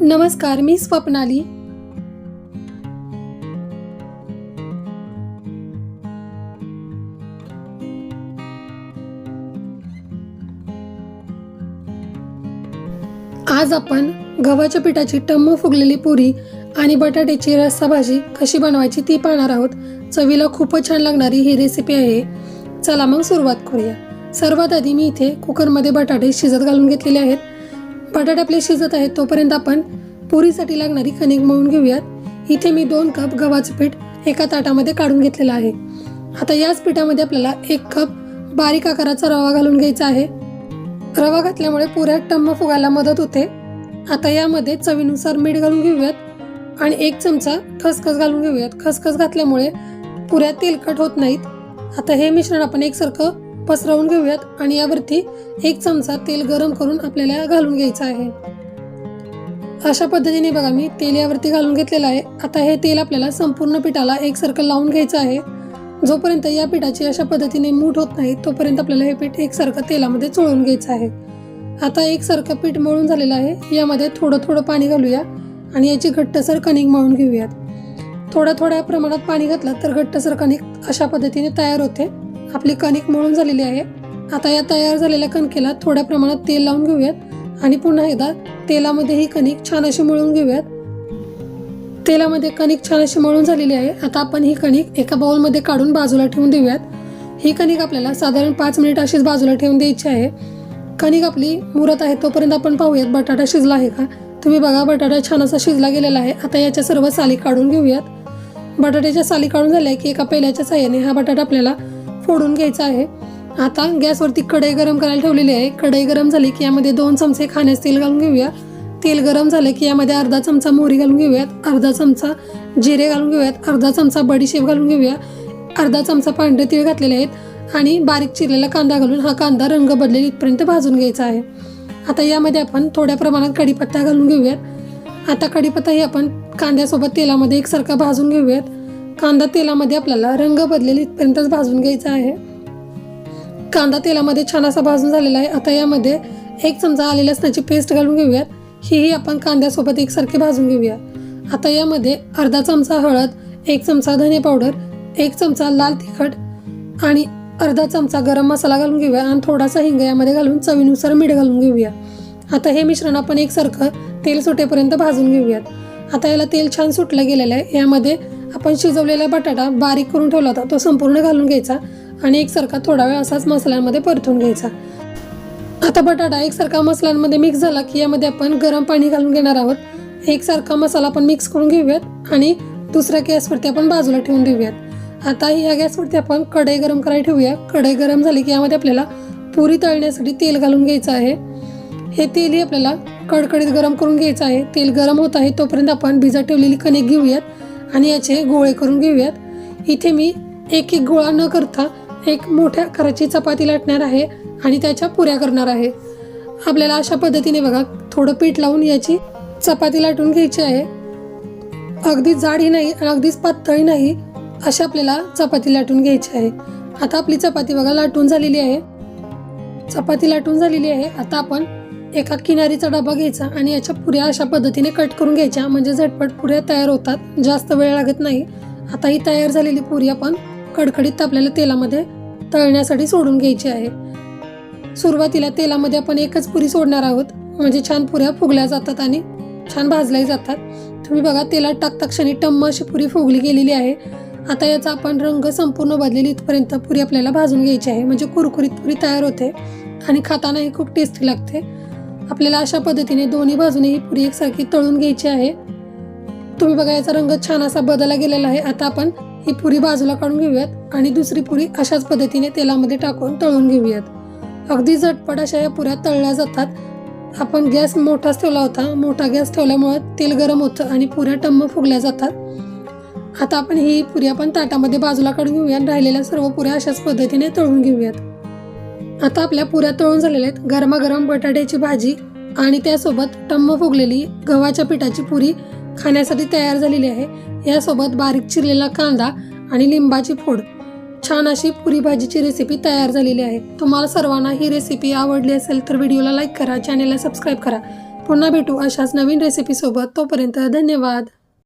नमस्कार मी स्वप्नाली. आज आपण गव्हाच्या पिठाची टम्म फुगलेली पुरी आणि बटाट्याची रस्सा भाजी कशी बनवायची ती पाहणार आहोत. चवीला खूपच छान लागणारी ही रेसिपी आहे. चला मग सुरुवात करूया. सर्वात आधी मी इथे कुकरमध्ये बटाटे शिजत घालून घेतलेले आहेत. बटाटा आपले शिजत आहेत तोपर्यंत आपण पुरीसाठी लागणारी कणिक मळून घेऊयात. इथे मी दोन कप गव्हाचं पीठ एका ताटामध्ये काढून घेतलेलं आहे. आता याच पिठामध्ये आपल्याला एक कप बारीक आकाराचा रवा घालून घ्यायचा आहे. रवा घातल्यामुळे पुऱ्या टम्म फुगायला मदत होते. आता यामध्ये चवीनुसार मीठ घालून घेऊयात आणि एक चमचा खसखस घालून घेऊयात. खसखस घातल्यामुळे पुऱ्या तेलकट होत नाहीत. आता हे मिश्रण आपण एकसारखं पसरवून घेऊयात आणि यावरती एक चमचा तेल गरम करून आपल्याला घालून घ्यायचं आहे. अशा पद्धतीने बघा मी तेल यावरती घालून घेतलेलं आहे. आता हे तेल आपल्याला संपूर्ण पिठाला एकसारखं लावून घ्यायचं आहे. जोपर्यंत या पिठाची अशा पद्धतीने मूठ होत नाही तोपर्यंत आपल्याला हे पीठ एकसारखं तेलामध्ये चोळून घ्यायचं आहे. आता एकसारखं पीठ मळून झालेलं आहे. यामध्ये थोडं थोडं पाणी घालूया आणि याची घट्टसर कणिक मळून घेऊयात. थोड्या थोड्या प्रमाणात पाणी घातलं तर घट्टसर कणिक अशा पद्धतीने तयार होते. आपली कणिक मळून झालेली आहे. आता या तयार झालेल्या कणकेला थोड्या प्रमाणात तेल लावून घेऊयात आणि पुन्हा एकदा तेलामध्ये ही कणिक छान अशी मळून घेऊयात. तेलामध्ये कणिक छान अशी मळून झालेली आहे. आता आपण ही कणिक एका बाउलमध्ये काढून बाजूला ठेवून देऊयात. ही कणिक आपल्याला साधारण पाच मिनिट अशीच बाजूला ठेवून द्यायची आहे. कणिक आपली मुरत आहे तोपर्यंत आपण पाहूयात बटाटा शिजला आहे का? तुम्ही बघा बटाटा छान असा शिजला गेलेला आहे. आता याच्या सर्व साली काढून घेऊयात. बटाट्याच्या साली काढून झाल्या की एका पेल्याच्या साह्याने हा बटाटा आपल्याला फोडून घ्यायचा आहे. आता गॅसवरती कढई गरम करायला ठेवलेली आहे. कढई गरम झाली की यामध्ये दोन चमचे खाण्यास तेल घालून घेऊया. तेल गरम झालं की यामध्ये अर्धा चमचा मोहरी घालून घेऊयात. अर्धा चमचा जिरे घालून घेऊयात. अर्धा चमचा बडीशेप घालून घेऊया. अर्धा चमचा पांढरे तीळ घातलेले आहेत. आणि बारीक चिरलेला कांदा घालून हा कांदा रंग बदलेल इथपर्यंत भाजून घ्यायचा आहे. आता यामध्ये आपण थोड्या प्रमाणात कढीपत्ता घालून घेऊयात. आता कढीपत्ताही आपण कांद्यासोबत तेलामध्ये एकसारखा भाजून घेऊयात. कांदा तेलामध्ये आपल्याला रंग बदलेल इथपर्यंतच भाजून घ्यायचा आहे. कांदा तेलामध्ये छान असा भाजून झालेला आहे. आता यामध्ये एक चमचा आले लसणाची पेस्ट घालून घेऊयात. हीही आपण कांद्यासोबत एकसारखी भाजून घेऊया. आता यामध्ये अर्धा चमचा हळद एक चमचा धने पावडर एक चमचा लाल तिखट आणि अर्धा चमचा गरम मसाला घालून घेऊया आणि थोडासा हिंग यामध्ये घालून चवीनुसार मीठ घालून घेऊया. आता हे मिश्रण आपण एकसारखं तेल सुटेपर्यंत भाजून घेऊयात. आता याला तेल छान सुटलं गेलेलं आहे. यामध्ये आपण शिजवलेला बटाटा बारीक करून ठेवला होता तो संपूर्ण घालून घ्यायचा आणि एकसारखा थोडा वेळ असाच मसाल्यांमध्ये परतून घ्यायचा. आता बटाटा एकसारखा मसाल्यांमध्ये मिक्स झाला की यामध्ये आपण गरम पाणी घालून घेणार आहोत. एकसारखा मसाला आपण मिक्स करून घेऊयात आणि दुसऱ्या गॅसवरती आपण बाजूला ठेवून देऊयात. आता ह्या गॅसवरती आपण कढई गरम करायला ठेवूया. कढई गरम झाली की यामध्ये आपल्याला पुरी तळण्यासाठी तेल घालून घ्यायचं आहे. हे तेलही आपल्याला कडकडीत गरम करून घ्यायचं आहे. तेल गरम होत आहे तोपर्यंत आपण भिजत ठेवलेली कणिक घेऊयात. आणि याचे गोळे करून घेऊयात. इथे मी एक एक गोळा न करता एक मोठ्या आकाराची चपाती लाटणार आहे आणि त्याच्या पुऱ्या करणार आहे. आपल्याला अशा पद्धतीने बघा थोडं पीठ लावून याची चपाती लाटून घ्यायची आहे. अगदी जाडही नाही आणि अगदीच पातळही नाही अशी आपल्याला चपाती लाटून घ्यायची आहे. आता आपली चपाती बघा लाटून झालेली आहे. चपाती लाटून झालेली आहे. आता आपण एका किनारीचा डबा घ्यायचा आणि याच्या पुऱ्या अशा पद्धतीने कट करून घ्यायच्या. म्हणजे झटपट पुऱ्या तयार होतात. जास्त वेळ लागत नाही. आता ही तयार झालेली पुरी आपण कडकडीत आपल्याला तेलामध्ये तळण्यासाठी सोडून घ्यायची आहे. सुरुवातीला तेलामध्ये आपण एकच पुरी सोडणार आहोत. म्हणजे छान पुऱ्या फुगल्या जातात आणि छान भाजल्याही जातात. तुम्ही बघा तेलात टाकता क्षणी टम्म अशी पुरी फुगली गेलेली आहे. आता याचा आपण रंग संपूर्ण बदलेली इथपर्यंत पुरी आपल्याला भाजून घ्यायची आहे. म्हणजे कुरकुरीत पुरी तयार होते. आणि खातानाही खूप टेस्टी लागते. आपल्याला अशा पद्धतीने दोन्ही बाजूने ही पुरी एकसारखी तळून घ्यायची आहे. तुम्ही बघा याचा रंग छान असा बदलला गेलेला आहे. आता आपण ही पुरी बाजूला काढून घेऊयात आणि दुसरी पुरी अशाच पद्धतीने तेलामध्ये टाकून तळून घेऊयात. अगदी झटपट अशा या पुऱ्या तळल्या जातात. आपण गॅस मोठाच ठेवला होता. मोठा गॅस ठेवल्यामुळे तेल गरम होतं आणि पुऱ्या टम्म फुगल्या जातात. आता आपण ही पुऱ्या पण ताटामध्ये बाजूला काढून घेऊया राहिलेल्या सर्व पुऱ्या अशाच पद्धतीने तळून घेऊयात. आता आपल्या पुऱ्या तळून झालेल्या आहेत गरमागरम बटाट्याची भाजी आणि त्यासोबत टम्म फुगलेली गव्हाच्या पिठाची पुरी खाण्यासाठी तयार झालेली आहे. यासोबत बारीक चिरलेला कांदा आणि लिंबाची फोड. छान अशी पुरी भाजीची रेसिपी तयार झालेली आहे. तुम्हाला सर्वांना ही रेसिपी आवडली असेल तर व्हिडिओला लाईक करा चॅनेलला सबस्क्राईब करा. पुन्हा भेटू अशाच नवीन रेसिपीसोबत तोपर्यंत धन्यवाद.